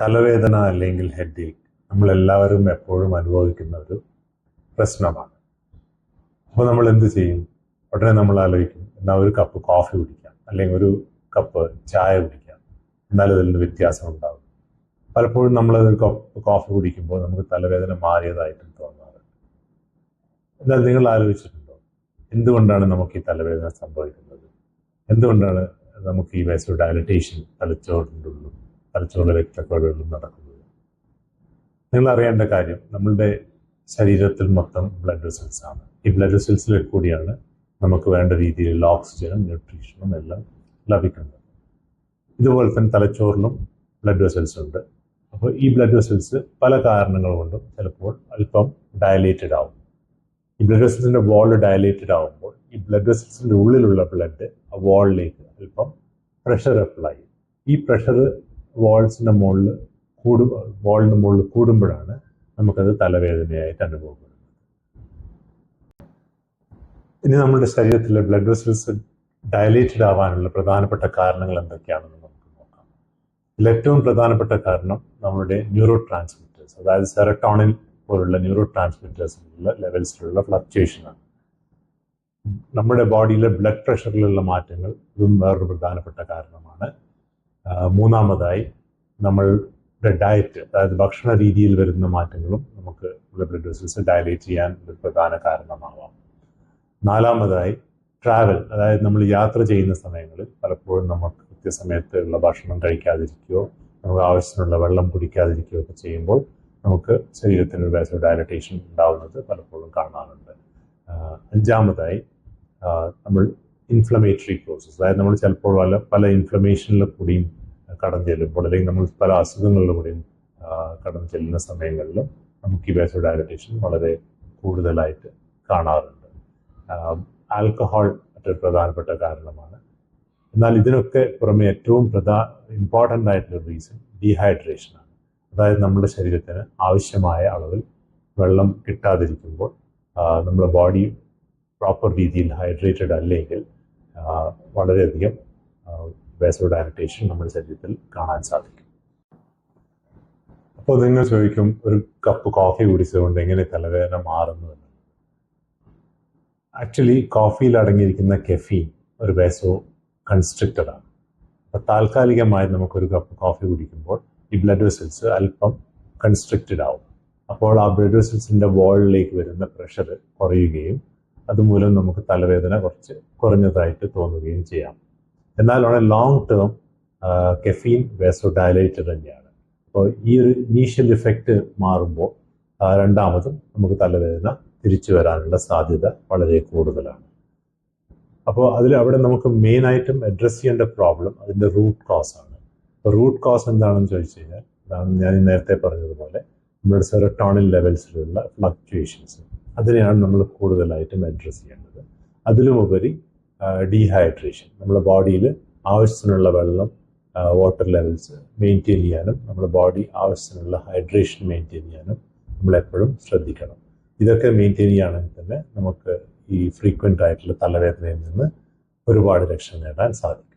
തലവേദന അല്ലെങ്കിൽ ഹെഡ് ഏക്ക് നമ്മളെല്ലാവരും എപ്പോഴും അനുഭവിക്കുന്ന ഒരു പ്രശ്നമാണ്. അപ്പോൾ നമ്മൾ എന്ത് ചെയ്യും? ഉടനെ നമ്മൾ ആലോചിക്കും എന്നാൽ ഒരു കപ്പ് കോഫി കുടിക്കാം അല്ലെങ്കിൽ ഒരു കപ്പ് ചായ കുടിക്കാം. എന്നാൽ ഇതിൽ നിന്ന് വ്യത്യാസം ഉണ്ടാകും പലപ്പോഴും നമ്മൾ ഒരു കപ്പ് കോഫി കുടിക്കുമ്പോൾ നമുക്ക് തലവേദന മാറിയതായിട്ടും തോന്നാറുണ്ട്. എന്നാൽ നിങ്ങൾ ആലോചിച്ചിട്ടുണ്ടോ എന്തുകൊണ്ടാണ് നമുക്ക് ഈ തലവേദന സംഭവിക്കുന്നത്? എന്തുകൊണ്ടാണ് നമുക്ക് ഈ വയസ്സോ ഡയലറ്റേഷൻ തലച്ചോറിന്റെ ഉള്ളിൽ തലച്ചോറിലെ രക്തക്കുഴലുകളിലും നടക്കുന്നത്? നിങ്ങൾ അറിയേണ്ട കാര്യം നമ്മളുടെ ശരീരത്തിൽ മൊത്തം ബ്ലഡ് വെസൽസ് ആണ്. ഈ ബ്ലഡ് വെസൽസിൽ കൂടിയാണ് നമുക്ക് വേണ്ട രീതിയിലുള്ള ഓക്സിജനും ന്യൂട്രീഷനും എല്ലാം ലഭിക്കുന്നത്. ഇതുപോലെ തന്നെ തലച്ചോറിലും ബ്ലഡ് വെസൽസ് ഉണ്ട്. അപ്പോൾ ഈ ബ്ലഡ് വെസൽസ് പല കാരണങ്ങൾ കൊണ്ടും ചിലപ്പോൾ അല്പം ഡയലേറ്റഡ് ആവും. ഈ ബ്ലഡ് വെസൽസിന്റെ വാൾ ഡയലേറ്റഡ് ആവുമ്പോൾ ഈ ബ്ലഡ് വെസൽസിന്റെ ഉള്ളിലുള്ള ബ്ലഡ് ആ വാളിലേക്ക് അല്പം പ്രഷർ അപ്ലൈ ചെയ്യും. ഈ പ്രഷർ വാൾസിന്റെ മുകളിൽ കൂടും വാളിന് മുകളിൽ കൂടുമ്പോഴാണ് നമുക്കത് തലവേദനയായിട്ട് അനുഭവപ്പെടുന്നത്. ഇനി നമ്മുടെ ശരീരത്തിലെ ബ്ലഡ് വെസൽസ് ഡയലേറ്റഡ് ആവാനുള്ള പ്രധാനപ്പെട്ട കാരണങ്ങൾ എന്തൊക്കെയാണെന്ന് നമുക്ക് നോക്കാം. ഇതിൽ ഏറ്റവും പ്രധാനപ്പെട്ട കാരണം നമ്മുടെ ന്യൂറോ ട്രാൻസ്മിറ്റേഴ്സ് അതായത് സെറട്ടോണിൻ പോലുള്ള ന്യൂറോ ട്രാൻസ്മിറ്റേഴ്സിലുള്ള ലെവൽസിലുള്ള ഫ്ലക്ച്വേഷനാണ് നമ്മുടെ ബോഡിയിലെ ബ്ലഡ് പ്രഷറിലുള്ള മാറ്റങ്ങൾ ഇതും വേറൊരു പ്രധാനപ്പെട്ട കാരണമാണ്. മൂന്നാമതായി നമ്മൾ ഡയറ്റ് അതായത് ഭക്ഷണ രീതിയിൽ വരുന്ന മാറ്റങ്ങളും നമുക്ക് ബ്ലഡ് വെസൽസ് ഡയലേറ്റ് ചെയ്യാൻ ഒരു പ്രധാന കാരണമാവാം. നാലാമതായി ട്രാവൽ അതായത് നമ്മൾ യാത്ര ചെയ്യുന്ന സമയങ്ങളിൽ പലപ്പോഴും നമുക്ക് കൃത്യസമയത്തുള്ള ഭക്ഷണം കഴിക്കാതിരിക്കുകയോ നമുക്ക് ആവശ്യത്തിനുള്ള വെള്ളം കുടിക്കാതിരിക്കുകയോ ഒക്കെ ചെയ്യുമ്പോൾ നമുക്ക് ശരീരത്തിന് ഒരു വാസോ ഡയലറ്റേഷൻ ഉണ്ടാവുന്നത് പലപ്പോഴും കാണാറുണ്ട്. അഞ്ചാമതായി നമ്മൾ ഇൻഫ്ലമേറ്ററി പ്രോസസ്സ് അതായത് നമ്മൾ ചിലപ്പോൾ പല പല ഇൻഫ്ലമേഷനിൽ കൂടിയും കടന്നു ചെല്ലുമ്പോൾ അല്ലെങ്കിൽ നമ്മൾ പല അസുഖങ്ങളിലും കൂടിയും കടന്നു ചെല്ലുന്ന സമയങ്ങളിലും നമുക്ക് ഈ വാസോ ഡയലറ്റേഷൻ വളരെ കൂടുതലായിട്ട് കാണാറുണ്ട്. ആൽക്കഹോൾ മറ്റൊരു പ്രധാനപ്പെട്ട കാരണമാണ്. എന്നാൽ ഇതിനൊക്കെ പുറമെ ഏറ്റവും പ്രധാന ഇമ്പോർട്ടന്റ് ആയിട്ടുള്ള റീസൺ ഡീഹൈഡ്രേഷനാണ് അതായത് നമ്മുടെ ശരീരത്തിന് ആവശ്യമായ അളവിൽ വെള്ളം കിട്ടാതിരിക്കുമ്പോൾ നമ്മുടെ ബോഡി പ്രോപ്പർ രീതിയിൽ ഹൈഡ്രേറ്റഡ് അല്ലെങ്കിൽ വളരെയധികം വേസോ ഡയലറ്റേഷൻ നമ്മുടെ ശരീരത്തിൽ കാണാൻ സാധിക്കും. അപ്പോൾ നിങ്ങൾ ചോദിക്കും ഒരു കപ്പ് കോഫി കുടിച്ചതുകൊണ്ട് എങ്ങനെ തലവേദന മാറുന്നു ആക്ച്വലി കോഫിയിൽ അടങ്ങിയിരിക്കുന്ന കെഫീൻ ഒരു വേസോ കൺസ്ട്രിക്റ്റഡാണ് അപ്പോൾ താൽക്കാലികമായി നമുക്കൊരു കപ്പ് കോഫി കുടിക്കുമ്പോൾ ഈ ബ്ലഡ് വെസൽസ് അല്പം കൺസ്ട്രിക്റ്റഡ് ആവും. അപ്പോൾ ആ ബ്ലഡ് വെസൽസിന്റെ വാളിലേക്ക് വരുന്ന പ്രഷർ കുറയുകയും അതുമൂലം നമുക്ക് തലവേദന കുറച്ച് കുറഞ്ഞതായിട്ട് തോന്നുകയും ചെയ്യാം. എന്നാൽ on a long term caffeine vasodilated തന്നെയാണ്. അപ്പോൾ ഈ ഒരു ഇനീഷ്യൽ ഇഫക്റ്റ് മാറുമ്പോൾ രണ്ടാമതും നമുക്ക് തലവേദന തിരിച്ചു വരാനുള്ള സാധ്യത വളരെ കൂടുതലാണ്. അപ്പോൾ അതിൽ അവിടെ നമുക്ക് മെയിൻ ആയിട്ടും അഡ്രസ്സ് ചെയ്യേണ്ട പ്രോബ്ലം അതിന്റെ റൂട്ട് കോസ് റൂട്ട് കോസ് എന്താണെന്ന് ചോദിച്ചു കഴിഞ്ഞാൽ അതാണ് ഞാൻ നേരത്തെ പറഞ്ഞതുപോലെ നമ്മുടെ സെറട്ടോണിൻ ലെവൽസിലുള്ള ഫ്ലക്ച്വേഷൻസ് അതിനെയാണ് നമ്മൾ കൂടുതലായിട്ടും അഡ്രസ്സ് ചെയ്യേണ്ടത്. അതിലുമുപരി ഡീഹൈഡ്രേഷൻ നമ്മുടെ ബോഡിയിൽ ആവശ്യത്തിനുള്ള വെള്ളം വാട്ടർ ലെവൽസ് മെയിന്റെയിൻ ചെയ്യാനും നമ്മുടെ ബോഡി ആവശ്യത്തിനുള്ള ഹൈഡ്രേഷൻ മെയിന്റെയിൻ ചെയ്യാനും നമ്മളെപ്പോഴും ശ്രദ്ധിക്കണം. ഇതൊക്കെ മെയിന്റെയിൻ ചെയ്യുകയാണെങ്കിൽ തന്നെ നമുക്ക് ഈ ഫ്രീക്വന്റ് ആയിട്ടുള്ള തലവേദനയിൽ നിന്ന് ഒരുപാട് രക്ഷ നേടാൻ സാധിക്കും.